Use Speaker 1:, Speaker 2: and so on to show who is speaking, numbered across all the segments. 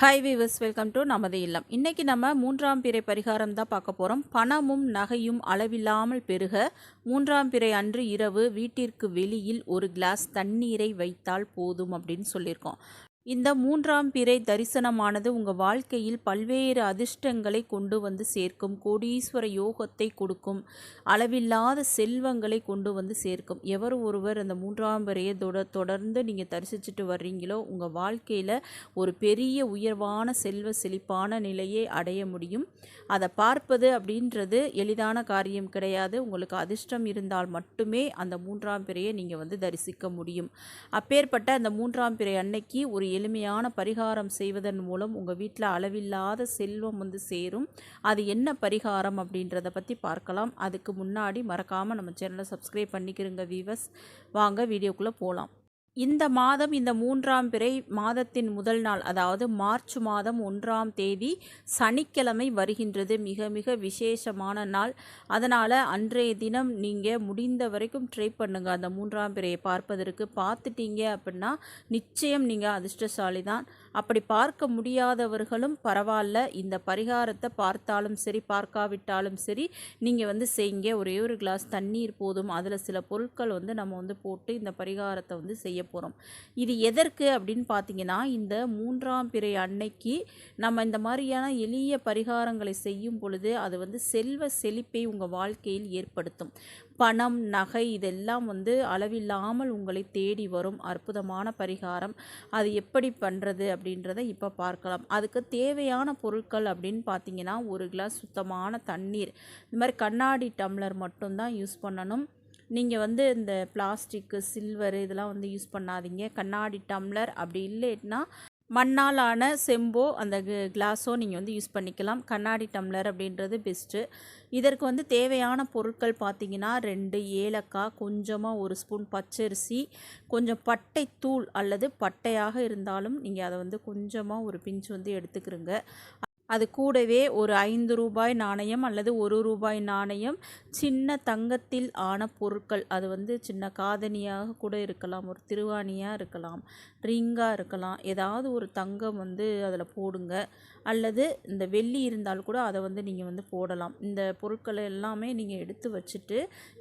Speaker 1: Hi viewers welcome to நமது இல்லம். இன்றைக்கி நம்ம மூன்றாம் பிறை பரிகாரம் தான் பார்க்க போகிறோம் பணமும் நகையும் அளவில்லாமல் பெருக மூன்றாம் பிறை அன்று இரவு வீட்டிற்கு வெளியில் ஒரு கிளாஸ் தண்ணீரை வைத்தால் போதும் அப்படின்னு சொல்லியிருக்கோம். இந்த மூன்றாம் பிறை தரிசனமானது உங்கள் வாழ்க்கையில் பல்வேறு அதிர்ஷ்டங்களை கொண்டு வந்து சேர்க்கும் கோடீஸ்வர யோகத்தை கொடுக்கும் அளவில்லாத செல்வங்களை கொண்டு வந்து சேர்க்கும். எவர் ஒருவர் அந்த மூன்றாம் பிறையை தொட தொடர்ந்து நீங்கள் தரிசிச்சுட்டு வர்றீங்களோ உங்கள் வாழ்க்கையில் ஒரு பெரிய உயர்வான செல்வ செழிப்பான நிலையை அடைய முடியும். அதை பார்ப்பது அப்படின்றது எளிதான காரியம் கிடையாது. உங்களுக்கு அதிர்ஷ்டம் இருந்தால் மட்டுமே அந்த மூன்றாம் பிறையை நீங்கள் வந்து தரிசிக்க முடியும். அப்பேற்பட்ட அந்த மூன்றாம் பிறை அன்னைக்கு ஒரு எளிமையான பரிகாரம் செய்வதன் மூலம் உங்கள் வீட்டில் அளவில்லாத செல்வம் வந்து சேரும். அது என்ன பரிகாரம் அப்படின்றத பற்றி பார்க்கலாம். அதுக்கு முன்னாடி மறக்காமல் நம்ம சேனலை சப்ஸ்கிரைப் பண்ணிக்கிறோங்க வீவர்ஸ் வாங்க வீடியோக்குள்ளே போகலாம் இந்த மாதம் இந்த மூன்றாம் பிறை மாதத்தின் முதல் நாள் அதாவது மார்ச் மாதம் ஒன்றாம் தேதி சனிக்கிழமை வருகின்றது. மிக மிக விசேஷமான நாள். அதனால் அன்றைய தினம் நீங்கள் முடிந்த வரைக்கும் ட்ரை பண்ணுங்கள் அந்த மூன்றாம் பிறையை பார்ப்பதற்கு. பார்த்துட்டீங்க அப்படின்னா நிச்சயம் நீங்கள் அதிர்ஷ்டசாலி தான் அப்படி பார்க்க முடியாதவர்களும் பரவாயில்ல. இந்த பரிகாரத்தை பார்த்தாலும் சரி பார்க்காவிட்டாலும் சரி நீங்கள் வந்து செய்யுங்க. ஒரே ஒரு கிளாஸ் தண்ணீர் போதும். அதில் சில பொருட்கள் வந்து நம்ம வந்து போட்டு இந்த பரிகாரத்தை வந்து செய்ய போகிறோம் இது எதற்கு அப்படின்னு பார்த்தீங்கன்னா இந்த மூன்றாம் பிறை அன்னைக்கு நம்ம இந்த மாதிரியான எளிய பரிகாரங்களை செய்யும் பொழுது அது வந்து செல்வ செழிப்பை உங்கள் வாழ்க்கையில் ஏற்படுத்தும். பணம் நகை இதெல்லாம் வந்து அளவில்லாமல் உங்களை தேடி வரும். அற்புதமான பரிகாரம். அது எப்படி பண்ணுறது அப்படின்றத இப்போ பார்க்கலாம். அதுக்கு தேவையான பொருட்கள் அப்படின்னு பார்த்தீங்கன்னா ஒரு கிளாஸ் சுத்தமான தண்ணீர். இந்த மாதிரி கண்ணாடி டம்ளர் மட்டும்தான் யூஸ் பண்ணணும். நீங்கள் வந்து இந்த பிளாஸ்டிக்கு சில்வரு இதெல்லாம் வந்து யூஸ் பண்ணாதீங்க. கண்ணாடி டம்ளர் அப்படி இல்லைன்னா மண்ணால் ஆன செம்போ அந்த கிளாஸோ நீங்கள் வந்து யூஸ் பண்ணிக்கலாம். கண்ணாடி டம்ளர் அப்படின்றது பெஸ்ட்டு இதற்கு வந்து தேவையான பொருட்கள் பார்த்தீங்கன்னா ரெண்டு ஏலக்காய் கொஞ்சமாக ஒரு ஸ்பூன் பச்சரிசி கொஞ்சம் பட்டை தூள் அல்லது பட்டையாக இருந்தாலும் நீங்கள் அதை வந்து கொஞ்சமாக ஒரு பிஞ்சு வந்து எடுத்துக்கிறோங்க அது கூடவே ஒரு ஐந்து ரூபாய் நாணயம் அல்லது ஒரு ரூபாய் நாணயம் சின்ன தங்கத்தில் ஆன பொருட்கள். அது வந்து சின்ன காதணியாக கூட இருக்கலாம் ஒரு திருவாணியாக இருக்கலாம் ரிங்காக இருக்கலாம். ஏதாவது ஒரு தங்கம் வந்து அதில் போடுங்க. அல்லது இந்த வெள்ளி இருந்தால் கூட அதை வந்து நீங்கள் வந்து போடலாம். இந்த பொருட்களை எல்லாமே நீங்கள் எடுத்து வச்சுட்டு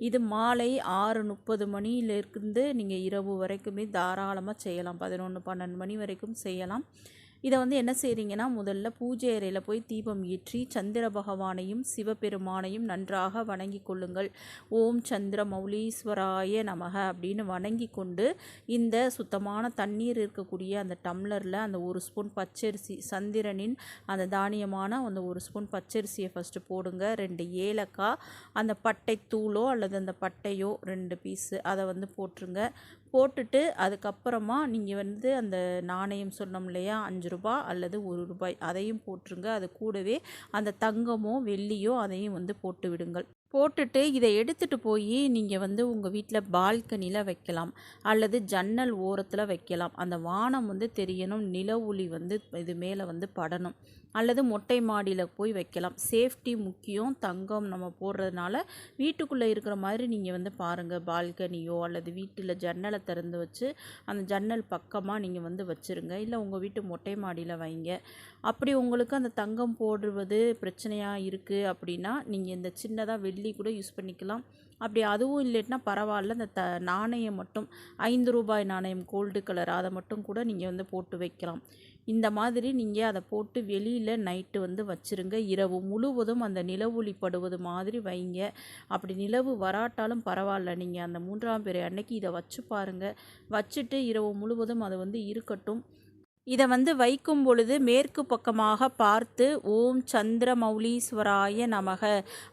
Speaker 1: இது மாலை ஆறு முப்பது மணியிலிருந்து நீங்கள் இரவு வரைக்குமே தாராளமாக செய்யலாம். பதினொன்று பன்னெண்டு மணி வரைக்கும் செய்யலாம். இதை வந்து என்ன செய்கிறீங்கன்னா முதல்ல பூஜை அறையில் போய் தீபம் ஏற்றி சந்திர பகவானையும் சிவபெருமானையும் நன்றாக வணங்கி கொள்ளுங்கள். ஓம் சந்திர மௌலீஸ்வராய நமக அப்படின்னு வணங்கி கொண்டு இந்த சுத்தமான தண்ணீர் இருக்கக்கூடிய அந்த டம்ளரில் அந்த ஒரு ஸ்பூன் பச்சரிசி சந்திரனின் அந்த தானியமான அந்த ஒரு ஸ்பூன் பச்சரிசியை ஃபஸ்ட்டு போடுங்க. ரெண்டு ஏலக்காய் அந்த பட்டை தூளோ அல்லது அந்த பட்டையோ ரெண்டு பீஸு அதை வந்து போட்டுருங்க. போட்டுட்டு அதுக்கப்புறமா நீங்கள் வந்து அந்த நாணயம் சொன்னோம் இல்லையா? அஞ்சு ரூபா அல்லது ஒரு ரூபாய் அதையும் போட்டுருங்க. அது கூடவே அந்த தங்கமோ வெள்ளியோ அதையும் வந்து போட்டு விடுங்கள். போட்டுட்டு இதை எடுத்துகிட்டு போய் நீங்கள் வந்து உங்கள் வீட்டில் பால்கனியில் வைக்கலாம். அல்லது ஜன்னல் ஓரத்தில் வைக்கலாம். அந்த வானம் வந்து தெரியணும். நில ஒளி வந்து இது மேலே வந்து படணும். அல்லது மொட்டை மாடியில் போய் வைக்கலாம். சேஃப்டி முக்கியம். தங்கம் நம்ம போடுறதுனால வீட்டுக்குள்ளே இருக்கிற மாதிரி நீங்கள் வந்து பாருங்கள் பால்கனியோ அல்லது வீட்டில் ஜன்னலை திறந்து வச்சு அந்த ஜன்னல் பக்கமாக நீங்கள் வந்து வச்சுருங்க. இல்லை உங்கள் வீட்டு மொட்டை மாடியில் வைங்க. அப்படி உங்களுக்கு அந்த தங்கம் போடுவது பிரச்சனையாக இருக்குது அப்படின்னா நீங்கள் இந்த சின்னதாக வெள்ளி கூட யூஸ் பண்ணிக்கலாம். அப்படி அதுவும் இல்லைன்னா பரவாயில்ல. இந்த த நாணயம் மட்டும் ஐந்து ரூபாய் நாணயம் கோல்டு கலர் அதை மட்டும் கூட நீங்கள் வந்து போட்டு வைக்கலாம். இந்த மாதிரி நீங்கள் அதை போட்டு வெளியில் நைட்டு வந்து வச்சுருங்க. இரவு முழுவதும் அந்த நிலவொளி படுவது மாதிரி வைங்க. அப்படி நிலவு வராட்டாலும் பரவாயில்ல. நீங்கள் அந்த மூன்றாம் பிறை அன்னைக்கு இதை வச்சு பாருங்கள் வச்சுட்டு இரவு முழுவதும் அது வந்து இருக்கட்டும். இதை வந்து வைக்கும் பொழுது மேற்கு பக்கமாக பார்த்து ஓம் சந்திர மௌலீஸ்வராய நமக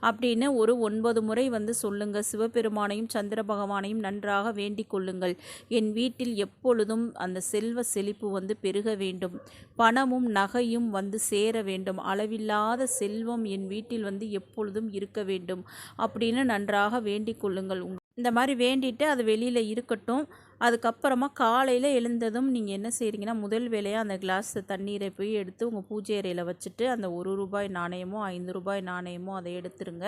Speaker 1: அப்படின்னு ஒரு ஒன்பது முறை வந்து சொல்லுங்கள் சிவபெருமானையும் சந்திர பகவானையும் நன்றாக வேண்டிக் கொள்ளுங்கள். என் வீட்டில் எப்பொழுதும் அந்த செல்வ செழிப்பு வந்து பெருக வேண்டும். பணமும் நகையும் வந்து சேர வேண்டும். அளவில்லாத செல்வம் என் வீட்டில் வந்து எப்பொழுதும் இருக்க வேண்டும். அப்படின்னு நன்றாக வேண்டிக் கொள்ளுங்கள். இந்த மாதிரி வேண்டிட்டு அது வெளியில் இருக்கட்டும். அதுக்கப்புறமா காலையில் எழுந்ததும் நீங்கள் என்ன செய்கிறீங்கன்னா முதல் வேலையாக அந்த கிளாஸ் தண்ணீரை போய் எடுத்து உங்கள் பூஜை அறையில் வச்சுட்டு அந்த ஒரு ரூபாய் நாணயமோ ஐந்து ரூபாய் நாணயமோ அதை எடுத்துருங்க.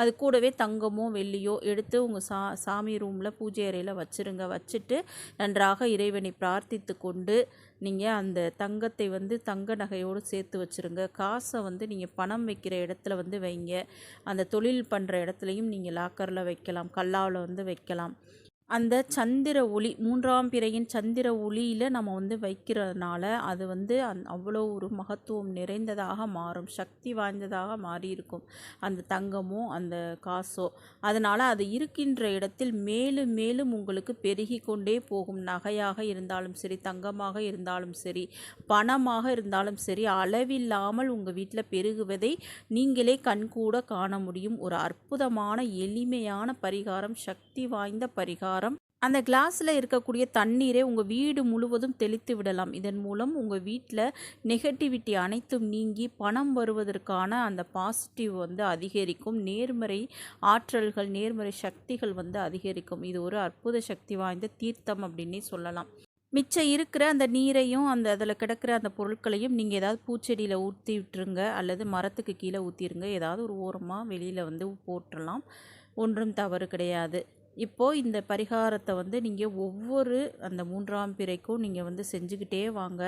Speaker 1: அது கூடவே தங்கமோ வெள்ளியோ எடுத்து உங்கள் சா சாமி ரூமில் பூஜை அறையில் வச்சுருங்க. வச்சுட்டு நன்றாக இறைவனை பிரார்த்தித்து கொண்டு நீங்கள் அந்த தங்கத்தை வந்து தங்க நகையோடு சேர்த்து வச்சுருங்க. காசை வந்து நீங்கள் பணம் வைக்கிற இடத்துல வந்து வைங்க. அந்த தொழில் பண்ணுற இடத்துலையும் நீங்கள் லாக்கரில் வைக்கலாம். கல்லாவில் வந்து வைக்கலாம். அந்த சந்திர ஒளி மூன்றாம் பிறையின் சந்திர ஒளியில் நம்ம வந்து வைக்கிறதுனால அது வந்து அந் அவ்வளோ ஒரு மகத்துவம் நிறைந்ததாக மாறும். சக்தி வாய்ந்ததாக மாறி இருக்கும் அந்த தங்கமோ அந்த காசோ. அதனால் அது இருக்கின்ற இடத்தில் மேலும் மேலும் உங்களுக்கு பெருகி கொண்டே போகும். நகையாக இருந்தாலும் சரி தங்கமாக இருந்தாலும் சரி பணமாக இருந்தாலும் சரி அளவில்லாமல் உங்கள் வீட்டில் பெருகுவதை நீங்களே கண்கூட காண முடியும். ஒரு அற்புதமான எளிமையான பரிகாரம் சக்தி வாய்ந்த பரிகாரம். அந்த கிளாஸில் இருக்கக்கூடிய தண்ணீரை உங்கள் வீடு முழுவதும் தெளித்து விடலாம். இதன் மூலம் உங்கள் வீட்டில் நெகட்டிவிட்டி அனைத்தும் நீங்கி பணம் வருவதற்கான அந்த பாசிட்டிவ் வந்து அதிகரிக்கும். நேர்மறை ஆற்றல்கள் நேர்மறை சக்திகள் வந்து அதிகரிக்கும். இது ஒரு அற்புத சக்தி வாய்ந்த தீர்த்தம் அப்படின்னே சொல்லலாம். மிச்சம் இருக்கிற அந்த நீரையும் அந்த அதில் கிடக்கிற அந்த பொருட்களையும் நீங்கள் ஏதாவது பூச்செடியில் ஊற்றி விட்டுருங்க அல்லது மரத்துக்கு கீழே ஊற்றிருங்க ஏதாவது ஒரு ஓரமாக வெளியில் வந்து போட்டுடலாம் ஒன்றும் தவறு கிடையாது. இப்போது இந்த பரிகாரத்தை வந்து நீங்கள் ஒவ்வொரு அந்த மூன்றாம் பிறைக்கும் நீங்கள் வந்து செஞ்சுக்கிட்டே வாங்க.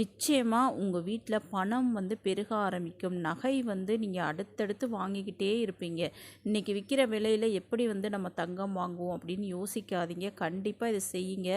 Speaker 1: நிச்சயமாக உங்கள் வீட்டில் பணம் வந்து பெருக ஆரம்பிக்கும். நகை வந்து நீங்கள் அடுத்தடுத்து வாங்கிக்கிட்டே இருப்பீங்க. இன்றைக்கி விற்கிற விலையில் எப்படி வந்து நம்ம தங்கம் வாங்குவோம் அப்படின்னு யோசிக்காதீங்க. கண்டிப்பாக இதை செய்யுங்க.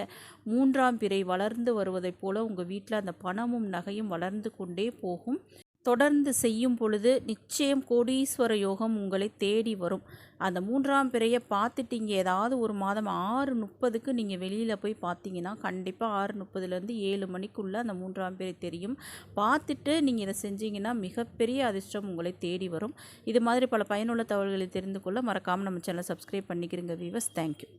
Speaker 1: மூன்றாம் பிறை வளர்ந்து வருவதைப் போல் உங்கள் வீட்டில் அந்த பணமும் நகையும் வளர்ந்து கொண்டே போகும். தொடர்ந்து செய்யும் பொழுது நிச்சயம் கோடீஸ்வர யோகம் உங்களை தேடி வரும். அந்த மூன்றாம் பிறையை பார்த்துட்டீங்க. ஏதாவது ஒரு மாதம் ஆறு முப்பதுக்கு நீங்கள் வெளியில் போய் பார்த்தீங்கன்னா கண்டிப்பாக ஆறு முப்பதுலேருந்து ஏழு மணிக்குள்ளே அந்த மூன்றாம் பிறை தெரியும். பார்த்துட்டு நீங்கள் இதை செஞ்சீங்கன்னா மிகப்பெரிய அதிர்ஷ்டம் உங்களை தேடி வரும். இது மாதிரி பல பயனுள்ள தகவல்களை தெரிந்து கொள்ள மறக்காமல் நம்ம சேனலை சப்ஸ்கிரைப் பண்ணிக்கிறீங்க வீவர்ஸ் தேங்க்யூ